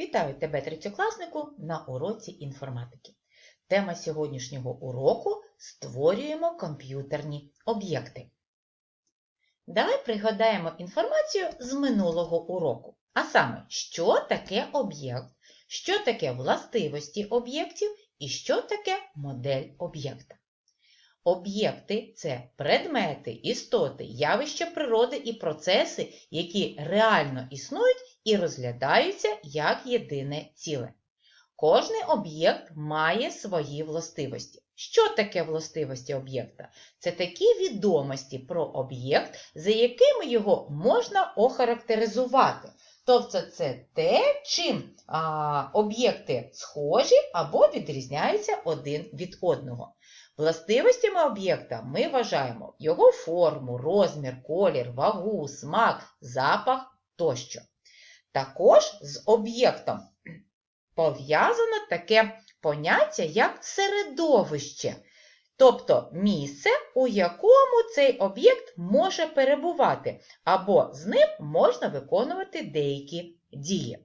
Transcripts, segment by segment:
Вітаю тебе, третьокласнику, на уроці інформатики. Тема сьогоднішнього уроку створюємо комп'ютерні об'єкти. Давай пригадаємо інформацію з минулого уроку. А саме, що таке об'єкт, що таке властивості об'єктів і що таке модель об'єкта. Об'єкти це предмети, істоти, явища природи і процеси, які реально існують і розглядаються як єдине ціле. Кожний об'єкт має свої властивості. Що таке властивості об'єкта? Це такі відомості про об'єкт, за якими його можна охарактеризувати. Тобто це те, чим об'єкти схожі або відрізняються один від одного. Властивостями об'єкта ми вважаємо його форму, розмір, колір, вагу, смак, запах тощо. Також з об'єктом пов'язано таке поняття, як середовище, тобто місце, у якому цей об'єкт може перебувати, або з ним можна виконувати деякі дії.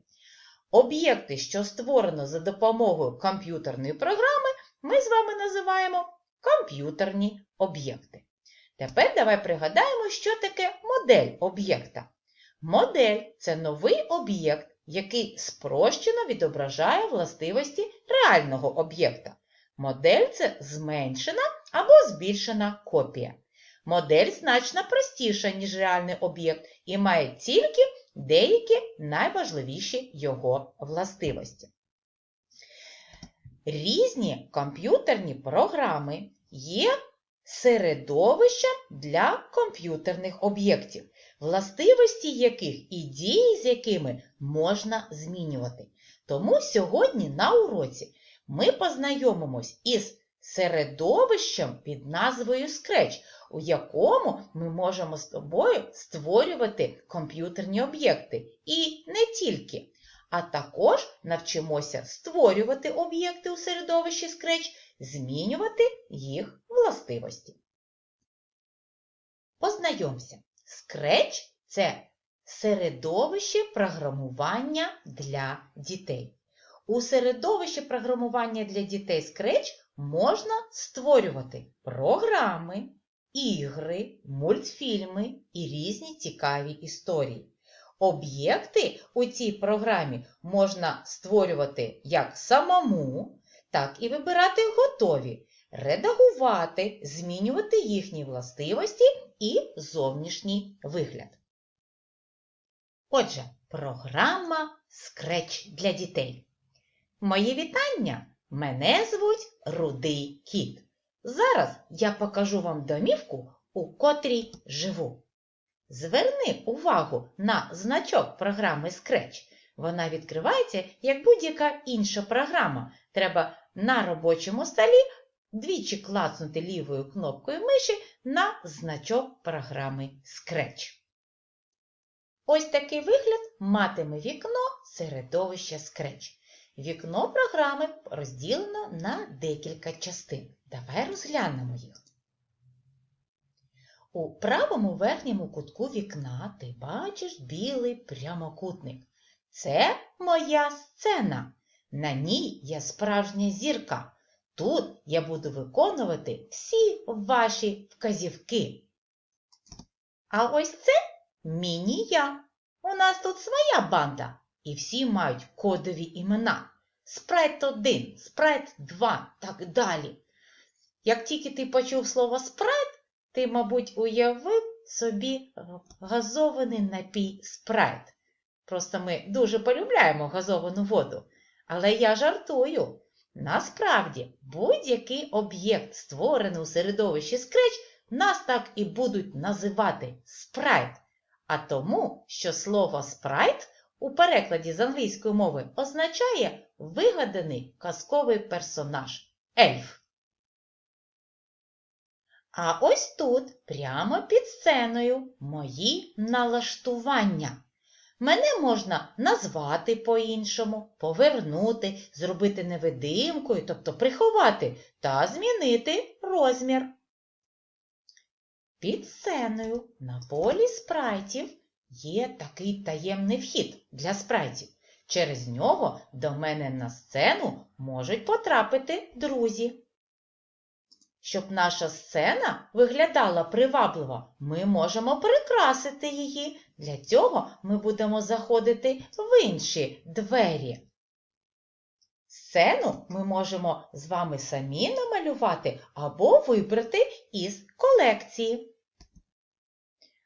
Об'єкти, що створено за допомогою комп'ютерної програми, ми з вами називаємо комп'ютерні об'єкти. Тепер давай пригадаємо, що таке модель об'єкта. Модель це новий об'єкт, який спрощено відображає властивості реального об'єкта. Модель це зменшена або збільшена копія. Модель значно простіша, ніж реальний об'єкт, і має тільки деякі найважливіші його властивості. Різні комп'ютерні програми є середовищем для комп'ютерних об'єктів, властивості яких і дії з якими можна змінювати. Тому сьогодні на уроці ми познайомимось із середовищем під назвою Scratch, у якому ми можемо з тобою створювати комп'ютерні об'єкти. І не тільки. А також навчимося створювати об'єкти у середовищі Scratch, змінювати їх властивості. Познайомся. Scratch – це середовище програмування для дітей. У середовищі програмування для дітей Scratch можна створювати програми, ігри, мультфільми і різні цікаві історії. Об'єкти у цій програмі можна створювати як самому, так і вибирати готові, редагувати, змінювати їхні властивості і зовнішній вигляд. Отже, програма Scratch для дітей. Мої вітання! Мене звуть Рудий Кіт. Зараз я покажу вам домівку, у котрій живу. Зверни увагу на значок програми Scratch. Вона відкривається як будь-яка інша програма. Треба на робочому столі двічі клацнути лівою кнопкою миші на значок програми Scratch. Ось такий вигляд матиме вікно середовища Scratch. Вікно програми розділено на декілька частин. Давай розглянемо їх. У правому верхньому кутку вікна ти бачиш білий прямокутник. Це моя сцена. На ній я справжня зірка. Тут я буду виконувати всі ваші вказівки. А ось це міні-я. У нас тут своя банда, і всі мають кодові імена. Спрайт 1, спрайт 2, так далі. Як тільки ти почув слово спрайт, ти, мабуть, уявив собі газований напій спрайт. Просто ми дуже полюбляємо газовану воду. Але я жартую. Насправді, будь-який об'єкт, створений у середовищі Scratch, нас так і будуть називати спрайт. А тому, що слово спрайт у перекладі з англійської мови означає вигаданий казковий персонаж ельф. А ось тут, прямо під сценою, мої налаштування. Мене можна назвати по-іншому, повернути, зробити невидимкою, тобто приховати, та змінити розмір. Під сценою на полі спрайтів є такий таємний вхід для спрайтів. Через нього до мене на сцену можуть потрапити друзі. Щоб наша сцена виглядала привабливо, ми можемо прикрасити її. Для цього ми будемо заходити в інші двері. Сцену ми можемо з вами самі намалювати або вибрати із колекції.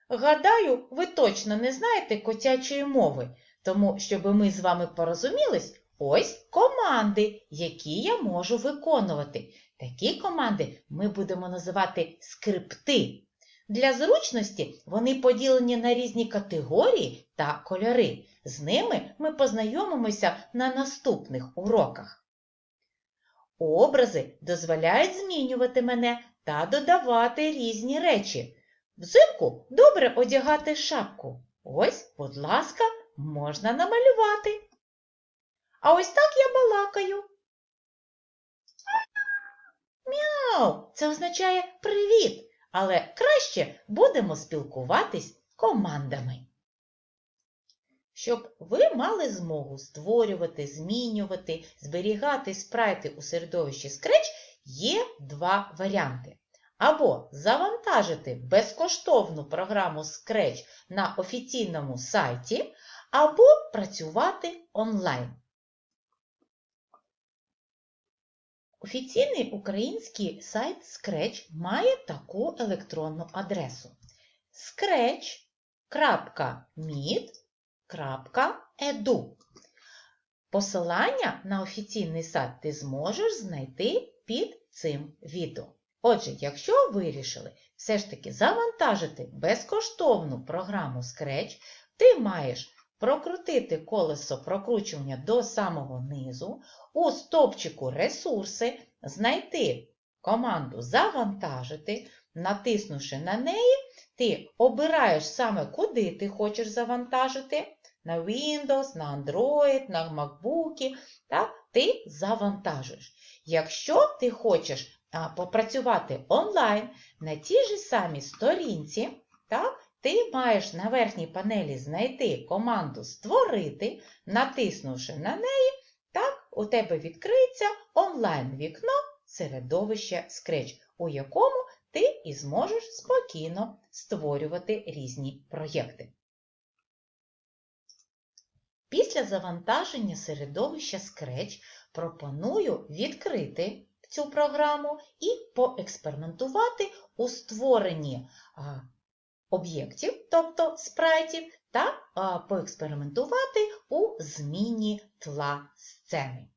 Гадаю, ви точно не знаєте котячої мови, тому щоб ми з вами порозумілись, ось команди, які я можу виконувати. Такі команди ми будемо називати скрипти. Для зручності вони поділені на різні категорії та кольори. З ними ми познайомимося на наступних уроках. Образи дозволяють змінювати мене та додавати різні речі. Взимку добре одягати шапку. Ось, будь ласка, можна намалювати. А ось так я балакаю. Мяу! Це означає привіт, але краще будемо спілкуватись командами. Щоб ви мали змогу створювати, змінювати, зберігати спрайти у середовищі Scratch, є два варіанти. Або завантажити безкоштовну програму Scratch на офіційному сайті, або працювати онлайн. Офіційний український сайт Scratch має таку електронну адресу scratch.meet.edu. Посилання на офіційний сайт ти зможеш знайти під цим відео. Отже, якщо вирішили все ж таки завантажити безкоштовну програму Scratch, ти маєш прокрутити колесо прокручування до самого низу, у стопчику Ресурси знайти команду Завантажити, натиснувши на неї, ти обираєш саме, куди ти хочеш завантажити. На Windows, на Android, на MacBook, так, ти завантажуєш. Якщо ти хочеш а, попрацювати онлайн на тій же самій сторінці, так, ти маєш на верхній панелі знайти команду Створити, натиснувши на неї, так, у тебе відкриється онлайн-вікно середовище Scratch, у якому ти і зможеш спокійно створювати різні проєкти. Після завантаження середовища Scratch пропоную відкрити цю програму і поекспериментувати у створенні об'єктів, тобто спрайтів, та поекспериментувати у зміні тла сцени.